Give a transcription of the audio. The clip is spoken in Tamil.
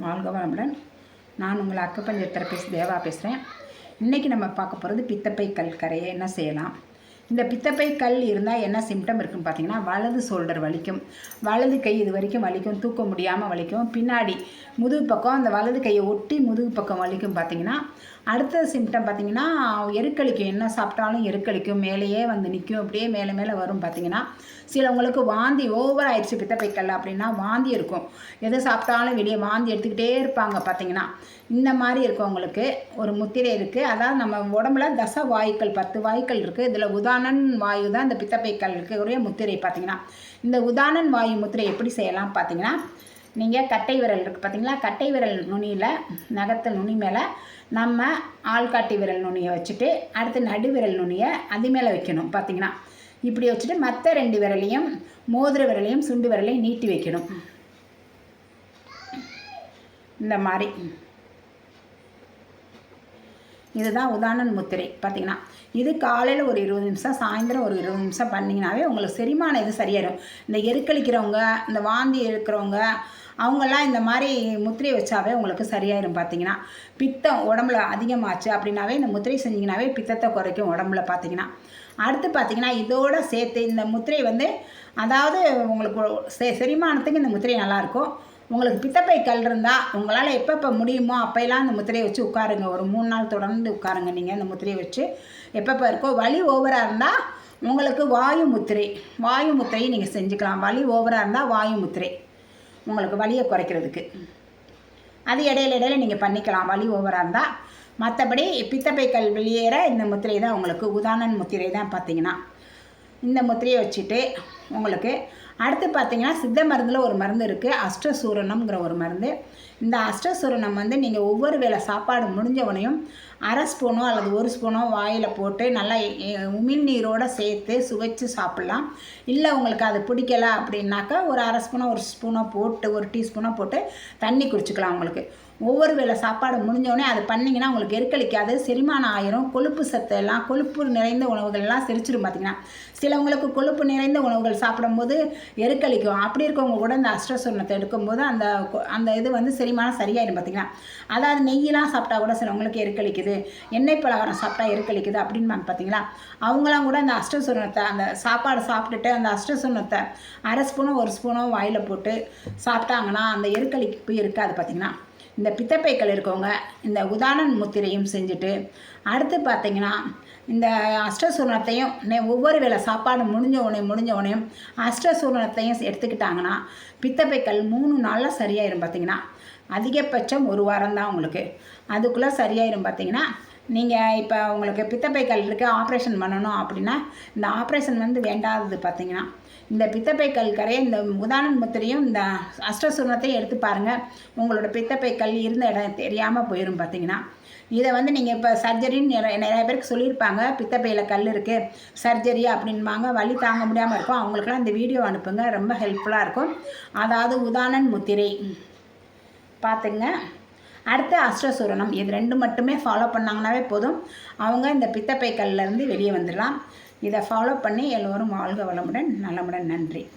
வாழ்க வளமுடன் நான் உங்கள் அக்கப்பஞ்ச தெரபிஸ்ட் தேவா பேசுகிறேன் இன்றைக்கி நம்ம பார்க்க போகிறது பித்தப்பை கல் கரையை என்ன செய்யலாம்? இந்த பித்தப்பை கல் இருந்தால் என்ன சிம்டம் இருக்குன்னு பார்த்தீங்கன்னா வலது ஷோல்டர் வலிக்கும். வலது கை இது வரைக்கும் வலிக்கும் தூக்க முடியாமல் வலிக்கும். பின்னாடி முதுகு பக்கம் அந்த வலது கையை ஒட்டி முதுகு பக்கம் வலிக்கும் பார்த்தீங்கன்னா அடுத்த சிம்டம் பார்த்தீங்கன்னா எருக்களிக்கும் என்ன சாப்பிட்டாலும் எருக்களிக்கும் மேலேயே வந்து நிற்கும் அப்படியே மேலே மேலே வரும் பார்த்தீங்கன்னா சிலவங்களுக்கு வாந்தி ஓவர் ஆயிடுச்சு பித்தப்பைக்கல் அப்படின்னா வாந்தி இருக்கும். எது சாப்பிட்டாலும் வெளியே வாந்தி எடுத்துக்கிட்டே இருப்பாங்க பார்த்தீங்கன்னா. இந்த மாதிரி இருக்கவங்களுக்கு ஒரு முத்திரை இருக்குது அதாவது நம்ம உடம்புல தச வாயுக்கள் பத்து வாயுக்கள் இருக்குது இதில் உதாரணம் உதானன் வாயு தான் இந்த பித்தப்பைக்கல் இருக்கக்கூடிய முத்திரை பார்த்தீங்கன்னா. இந்த உதானன் வாயு முத்திரை எப்படி செய்யலாம் பார்த்தீங்கன்னா நீங்கள் கட்டை விரல் இருக்குது பார்த்தீங்களா? கட்டை விரல் நுனியில் நகத்து நுனி மேலே நம்ம ஆள்காட்டி விரல் நுனியை வச்சுட்டு அடுத்து நடுவிரல் நுனியை அது மேலே வைக்கணும் பார்த்தீங்கன்னா. இப்படி வச்சுட்டு மற்ற ரெண்டு விரலையும் மோதிர விரலையும் சுண்டு விரலையும் நீட்டி வைக்கணும். இந்த மாதிரி. இதுதான் உதாரண முத்திரை பார்த்தீங்கன்னா இது காலையில் ஒரு இருபது நிமிஷம் சாயந்தரம் ஒரு இருபது நிமிஷம் பண்ணிங்கனாவே உங்களுக்கு செரிமானம் இது சரியாயிடும் இந்த எருக்களிக்கிறவங்க இந்த வாந்தி இருக்கிறவங்க அவங்கெல்லாம் இந்த மாதிரி முத்திரை வச்சாவே உங்களுக்கு சரியாயிடும் பார்த்தீங்கன்னா பித்தம் உடம்புல அதிகமாச்சு அப்படின்னாவே இந்த முத்திரை செஞ்சிங்கனாவே பித்தத்தை குறைக்கும் உடம்புல பார்த்தீங்கன்னா அடுத்து பார்த்தீங்கன்னா இதோட சேர்த்து இந்த முத்திரை வந்து அதாவது உங்களுக்கு செ செரிமானத்துக்கு இந்த முத்திரை நல்லாயிருக்கும். உங்களுக்கு பித்தப்பை கல் இருந்தால் உங்களால் எப்பப்போ முடியுமோ அப்போயெல்லாம் அந்த முத்திரையை வச்சு உட்காருங்க. ஒரு மூணு நாள் தொடர்ந்து உட்காருங்க நீங்கள் இந்த முத்திரையை வச்சு. எப்பப்போ இருக்கோ வலி ஓவராக இருந்தால் உங்களுக்கு வாயு முத்திரை. வாயு முத்திரையை நீங்கள் செஞ்சுக்கலாம். வலி ஓவராக இருந்தால் வாயு முத்திரை. உங்களுக்கு வலியை குறைக்கிறதுக்கு. அது இடையில இடையில நீங்கள் பண்ணிக்கலாம். வலி ஓவராக இருந்தால் மற்றபடி பித்தப்பை கல் வெளியேற இந்த முத்திரை தான் உங்களுக்கு உதாரணன் முத்திரை தான் பார்த்தீங்கன்னா. இந்த முத்திரையை வச்சுட்டு உங்களுக்கு. அடுத்து பார்த்தீங்கன்னா சித்த மருந்தில் ஒரு மருந்து இருக்குது அஷ்டசூரணம்ங்கிற ஒரு மருந்து. இந்த அஷ்டசூரணம் வந்து நீங்கள் ஒவ்வொரு வேளை சாப்பாடு முடிஞ்சவனையும் அரை ஸ்பூனோ அல்லது ஒரு ஸ்பூனோ வாயில் போட்டு நல்லா உமிழ் நீரோடு சேர்த்து சுவைச்சு சாப்பிட்லாம். இல்லை உங்களுக்கு அது பிடிக்கல அப்படின்னாக்கா ஒரு அரை ஸ்பூனோ ஒரு ஸ்பூனோ போட்டு ஒரு டீஸ்பூனோ போட்டு தண்ணி குடிச்சிக்கலாம் உங்களுக்கு. ஒவ்வொரு வேளை சாப்பாடு முடிஞ்சோடனே அது பண்ணிங்கன்னா உங்களுக்கு எருக்களிக்காது செரிமானம் ஆயிரும் கொழுப்பு சத்து எல்லாம் கொழுப்பு நிறைந்த உணவுகள்லாம் செரிச்சிடும் பார்த்தீங்கன்னா. சிலவங்களுக்கு கொழுப்பு நிறைந்த உணவுகள் சாப்பிடும்போது எருக்களிக்கும் அப்படி இருக்கவங்க கூட இந்த அஷ்டசுரணத்தை எடுக்கும்போது அந்த அந்த இது வந்து செரிமானம் சரியாயிடும் பார்த்திங்கன்னா அதாவது நெய்யெலாம் சாப்பிட்டா கூட சிலவங்களுக்கு எருக்களிக்குது எண்ணெய் பலகாரம் சாப்பிட்டா எருக்களிக்குது அப்படின்னு பார்த்தீங்களா அவங்களாம் கூட அந்த அஷ்டசுரணத்தை அந்த சாப்பாடு சாப்பிட்டுட்டு அந்த அஷ்டசுரணத்தை அரை ஸ்பூனும் ஒரு ஸ்பூனும் வாயில் போட்டு சாப்பிட்டாங்கன்னா அந்த எருக்களிப்பு இருக்காது பார்த்தீங்கன்னா இந்த பித்தப்பைக்கள் இருக்கவங்க இந்த உதாரண முத்திரையும் செஞ்சுட்டு அடுத்து பார்த்தீங்கன்னா இந்த அஷ்டசூரணத்தையும் ஒவ்வொரு வேளை சாப்பாடு முடிஞ்ச உடனே முடிஞ்ச உடனே அஷ்டசூரணத்தையும் எடுத்துக்கிட்டாங்கன்னா பித்தப்பைக்கல் மூணு நாளில் சரியாயிரும் பார்த்தீங்கன்னா அதிகபட்சம் ஒரு வாரம் தான் உங்களுக்கு. அதுக்குள்ளே சரியாயிரும் பார்த்தீங்கன்னா நீங்கள் இப்போ உங்களுக்கு பித்தப்பை கல் இருக்குது ஆப்ரேஷன் பண்ணணும் அப்படின்னா இந்த ஆப்ரேஷன் வந்து வேண்டாதது பார்த்தீங்கன்னா இந்த பித்தப்பை கல் கரையை இந்த உதாரண முத்திரையும் இந்த அஷ்டசூர்ணத்தையும் எடுத்து பாருங்கள் உங்களோட பித்தப்பை கல் இருந்த இடம் தெரியாமல் போயிடும் பார்த்தீங்கன்னா இதை வந்து நீங்கள் இப்போ சர்ஜரின்னு நிறைய நிறைய பேருக்கு சொல்லியிருப்பாங்க. பித்தப்பையில் கல் இருக்குது சர்ஜரி அப்படின்பாங்க. வலி தாங்க முடியாமல் இருக்கும். அவங்களுக்குலாம் இந்த வீடியோ அனுப்புங்க. ரொம்ப ஹெல்ப்ஃபுல்லாக இருக்கும். அதாவது உதானன் முத்திரை. பார்த்துங்க அடுத்து அஷ்டசூரணம். இது ரெண்டு மட்டுமே ஃபாலோ பண்ணாங்கனாவே போதும். அவங்க இந்த பித்தப்பைக்கல்லேருந்து வெளியே வந்துடலாம். இதை ஃபாலோ பண்ணி எல்லோரும் வாழ்க வளமுடன் நலமுடன் நன்றி.